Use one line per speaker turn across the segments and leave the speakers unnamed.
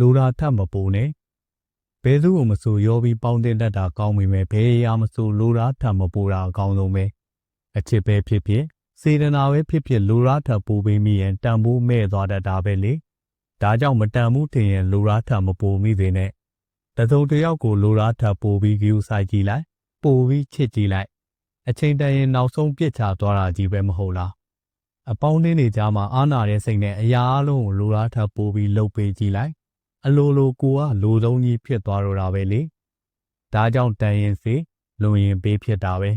လိုတာထပ်မပိုနဲ့ဘဲသူ့ကိုမဆိုရောပြီးပေါင်းတင်တတ်တာကောင်းပြီမဲ့ဘဲရာမဆိုလိုတာထပ်မပိုတာအကောင်းဆုံးပဲအချစ်ပဲဖြစ်ဖြစ်စေတနာပဲဖြစ်ဖြစ်လိုတာထပ်ပိုပေးမိရင်တန်ဖိုးမဲ့သွားတတ်တာပဲလေဒါကြောင့်မတန်မှုထင်ရင်လိုတာထပ်မပိုမိသေးနဲ့တစုံတစ်ယောက်ကိုလိုတာထပ်ပိုပြီးကြည့်ဆိုင်ကြည့်လိုက်ပိုပြီးချစ်ကြည့်လိုက်အချိန်တန်ရင်နောက်ဆုံးပြစ်ချသွားတာကြီးပဲမဟုတ်လားအပေါင်းတင်းတွေကြားမှာအာနာတဲ့စိတ်နဲ့အရာအလုံးကိုလိုတာထပ်ပိုပြီးလှုပ်ပေးကြည့်လိုက် အလိုလိုကိုကလိုသုံးကြီးဖြစ်သွားတော့တာပဲလေဒါကြောင့်တန်ရင်စီလုံရင်ပေးဖြစ်တာပဲ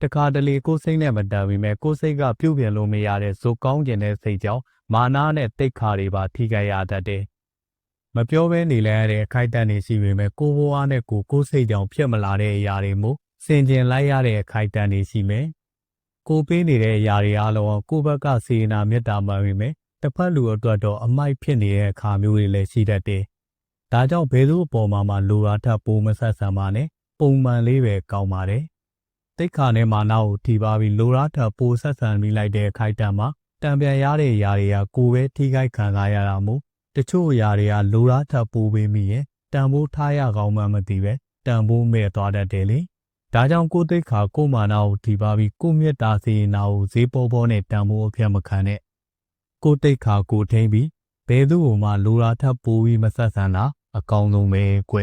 တခါတလေကိုယ်စိတ်နဲ့မတန်ပြီမဲ့ကိုယ်စိတ်ကပြုတ်ပြင်လို့မရတဲ့ဇိုကောင်းကျင်တဲ့စိတ်ကြောင့်မာနာနဲ့တိတ်ခါတွေပါထိခိုက်ရတတ်တယ်မပြောဘဲနေလဲရတဲ့အခိုက်အတန့်တွေရှိပေမဲ့ကိုယ်ဘဝနဲ့ကိုယ်ကိုယ်စိတ်ကြောင့်ဖြစ်မလာတဲ့အရာတွေမို့စင်ကျင်လိုက်ရတဲ့အခိုက်အတန့်တွေရှိမယ်ကိုယ်ပေးနေတဲ့အရာတွေအားလုံးကိုယ့်ဘက်ကစေနာမေတ္တာမှန်ပေမဲ့ တစ်ဖက်လူအတွက်တော့အမိုက်ဖြစ်နေတဲ့အခါမျိုးတွေလည်းရှိတတ်တယ်။ဒါကြောင့်ဘယ်သူအပေါ်မှာမှလိုရာထပ်ပိုမဆက်ဆံပါနဲ့ပုံမှန်လေးပဲကောင်းပါတယ်။တိတ်ခါနဲ့မာနာကိုထိပါပြီးလိုရာထပ်ပိုဆက်ဆံမိလိုက်တဲ့ခိုက်တံမှာတံပြန်ရတဲ့အရာတွေကကိုယ်ပဲထိခိုက်ခံစားရတာမို့တချို့အရာတွေကလိုရာထပ်ပိုပေးမိရင်တန်ဖိုးထားရကောင်းမှမသိပဲတန်ဖိုးမဲ့သွားတတ်တယ်လေ။ဒါကြောင့်ကိုယ်တိတ်ခါကိုမာနာကိုထိပါပြီးကိုမြတ်တာစီနာကိုဈေးပေါ်ပေါ်နဲ့တန်ဖိုးအပြတ်မခံနဲ့ ကိုတိတ်ခါကိုထိမ့်ပြီးဘဲသူ့ဟိုမှလိုရာထပ်ပိုးပြီးမဆက်ဆံတာအကောင်းဆုံးပဲကွ